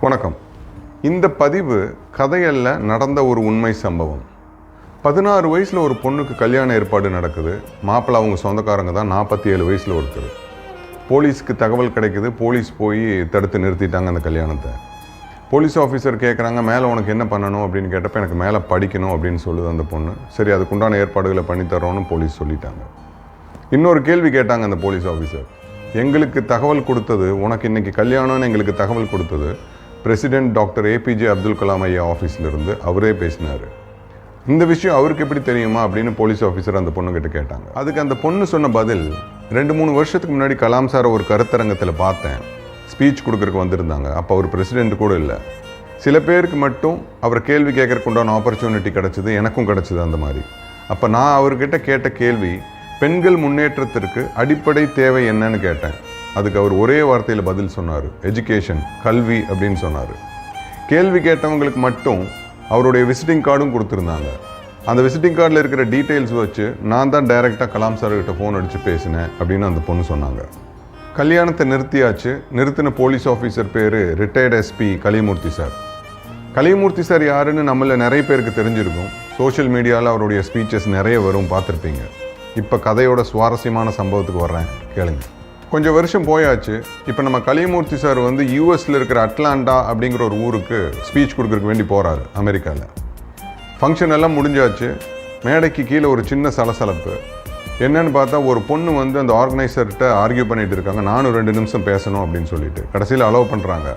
வணக்கம். இந்த பதிவு கதையல்ல நடந்த ஒரு உண்மை சம்பவம். பதினாறு வயசில் ஒரு பொண்ணுக்கு கல்யாண ஏற்பாடு நடக்குது. மாப்பிள்ளை அவங்க சொந்தக்காரங்க தான் நாற்பத்தி ஏழு வயசில் ஒருத்தர். போலீஸ்க்கு தகவல் கிடைக்குது. போலீஸ் போய் தடுத்து நிறுத்திட்டாங்க அந்த கல்யாணத்தை. போலீஸ் ஆஃபீஸர் கேட்குறாங்க மேலே உனக்கு என்ன பண்ணணும்? அப்படின்னு கேட்டப்போ எனக்கு மேலே படிக்கணும் அப்படின்னு சொல்லுது அந்த பொண்ணு. சரி அதுக்குண்டான ஏற்பாடுகளை பண்ணித்தரோன்னு போலீஸ் சொல்லிட்டாங்க. இன்னொரு கேள்வி கேட்டாங்க அந்த போலீஸ் ஆஃபீஸர் எங்களுக்கு தகவல் கொடுத்தது உனக்கு இன்றைக்கி கல்யாணம்னு எங்களுக்கு தகவல் கொடுத்தது president doctor APJ Abdul Kalam ஐயா ஆஃபீஸ்ல இருந்து அவரே பேசினார். இந்த விஷயம் அவருக்கு எப்படி தெரியுமா அப்படின்னு போலீஸ் ஆஃபீஸர் அந்த பொண்ணுக்கிட்ட கேட்டாங்க. அதுக்கு அந்த பொண்ணு சொன்ன பதில் ரெண்டு மூணு வருஷத்துக்கு முன்னாடி கலாம் சாரை ஒரு கருத்தரங்கத்தில் பார்த்தேன். ஸ்பீச் கொடுக்குறக்கு வந்திருந்தாங்க. அப்போ அவர் பிரசிடென்ட் கூட இல்லை. சில பேருக்கு மட்டும் அவர் கேள்வி கேட்கறதுக்கு உண்டான ஆப்பர்ச்சுனிட்டி கிடச்சிது எனக்கும் கிடச்சிது அந்த மாதிரி. அப்போ நான் அவர்கிட்ட கேட்ட கேள்வி பெண்கள் முன்னேற்றத்திற்கு அடிப்படை தேவை என்னன்னு கேட்டேன். அதுக்கு அவர் ஒரே வார்த்தையில் பதில் சொன்னார். எஜுகேஷன் கல்வி அப்படின்னு சொன்னார். கேள்வி கேட்டவங்களுக்கு மட்டும் அவருடைய விசிட்டிங் கார்டும் கொடுத்துருந்தாங்க. அந்த விசிட்டிங் கார்டில் இருக்கிற டீட்டெயில்ஸ் வச்சு நான் தான் டைரெக்டாக கலாம் சார்கிட்ட ஃபோன் அடித்து பேசினேன் அப்படின்னு அந்த பொண்ணு சொன்னாங்க. கல்யாணத்தை நிறுத்தியாச்சு. நிறுத்தின போலீஸ் ஆஃபீஸர் பேர் retired SP Kalimurthy sir Kalimurthy sir யாருன்னு நம்மள நிறைய பேருக்கு தெரிஞ்சிருக்கும். சோஷியல் மீடியாவில் அவருடைய ஸ்பீச்சஸ் நிறைய வரும் பார்த்துருப்பீங்க. இப்போ கதையோட சுவாரஸ்யமான சம்பவத்துக்கு வர்றேன். கேளுங்கள் கொஞ்சம் வருஷம் போயாச்சு. இப்போ நம்ம கலிமூர்த்தி சார் வந்து யூஎஸில் இருக்கிற அட்லாண்டா அப்படிங்கிற ஒரு ஊருக்கு ஸ்பீச் கொடுக்கறதுக்கு வேண்டி போகிறாரு அமெரிக்காவில் ஃபங்க்ஷன் எல்லாம் முடிஞ்சாச்சு. மேடைக்கு கீழே ஒரு சின்ன சலசலப்பு. என்னன்னு பார்த்தா ஒரு பொண்ணு வந்து அந்த ஆர்கனைசர்கிட்ட ஆர்கியூ பண்ணிகிட்டு இருக்காங்க. நானும் ரெண்டு நிமிஷம் பேசணும் அப்படின்னு சொல்லிட்டு. கடைசியில் அலோவ் பண்ணுறாங்க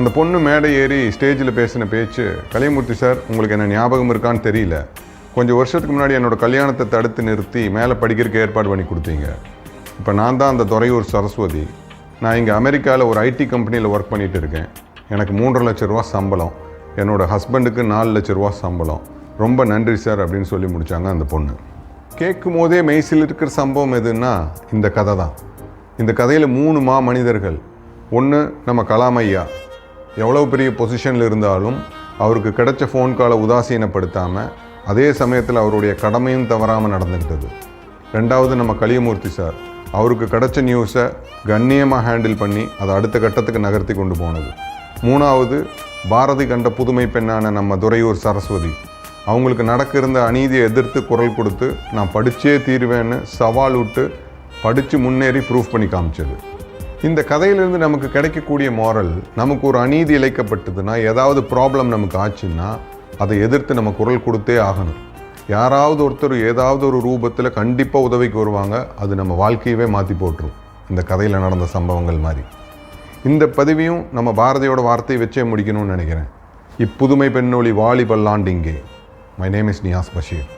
அந்த பொண்ணு மேடை ஏறி ஸ்டேஜில் பேசின பேச்சு கலிமூர்த்தி சார் உங்களுக்கு என்ன ஞாபகம் இருக்கான்னு தெரியல. கொஞ்சம் வருஷத்துக்கு முன்னாடி என்னோட கல்யாணத்தை தடுத்து நிறுத்தி மேலே படிக்கிறதுக்கு ஏற்பாடு பண்ணி கொடுத்தீங்க. இப்போ நான் தான் அந்த துறையூர் சரஸ்வதி. நான் இங்கே அமெரிக்காவில் ஒரு ஐடி கம்பெனியில் ஒர்க் பண்ணிகிட்டு இருக்கேன். எனக்கு மூன்றரை லட்ச ரூபா சம்பளம். என்னோட ஹஸ்பண்டுக்கு நாலு லட்ச ரூபா சம்பளம். ரொம்ப நன்றி சார் அப்படின்னு சொல்லி முடிச்சாங்க அந்த பொண்ணு. கேட்கும் போதே மெய்சில் இருக்கிற சம்பவம் எதுன்னா இந்த கதை தான். இந்த கதையில் மூணு மா மனிதர்கள். ஒன்று நம்ம கலாம் ஐயா. எவ்வளோ பெரிய பொசிஷனில் இருந்தாலும் அவருக்கு கிடைச்ச ஃபோன் காலை உதாசீனப்படுத்தாமல் அதே சமயத்தில் அவருடைய கடமையும் தவறாமல் நடந்துக்கிட்டது ரெண்டாவது நம்ம கலியமூர்த்தி சார் அவருக்கு கிடைச்ச நியூஸை கண்ணியமாக ஹேண்டில் பண்ணி அதை அடுத்த கட்டத்துக்கு நகர்த்தி கொண்டு போனது. மூணாவது பாரதி கண்ட புதுமை பெண்ணான நம்ம துறையூர் சரஸ்வதி. அவங்களுக்கு நடக்க இருந்த அநீதியை எதிர்த்து குரல் கொடுத்து நான் படித்தே தீருவேன்னு சவால் விட்டு படித்து முன்னேறி ப்ரூஃப் பண்ணி காமிச்சது. இந்த கதையிலிருந்து நமக்கு கிடைக்கக்கூடிய மோரல் நமக்கு ஒரு அநீதி இழைக்கப்பட்டதுன்னா ஏதாவது ப்ராப்ளம் நமக்கு ஆச்சுன்னா அதை எதிர்த்து நம்ம குரல் கொடுத்தே ஆகணும். யாராவது ஒருத்தர் ஏதாவது ஒரு ரூபத்தில் கண்டிப்பாக உதவிக்கு வருவாங்க அது நம்ம வாழ்க்கையவே மாற்றி போட்டுரும். இந்த கதையில் நடந்த சம்பவங்கள் மாதிரி. இந்த பதிவையும் நம்ம பாரதியோட வார்த்தையை வச்சே முடிக்கணும்னு நினைக்கிறேன். இப்புதுமை பெண்ணொழி வாலி பல்லாண்டிங்கே my name is Niyas Basheer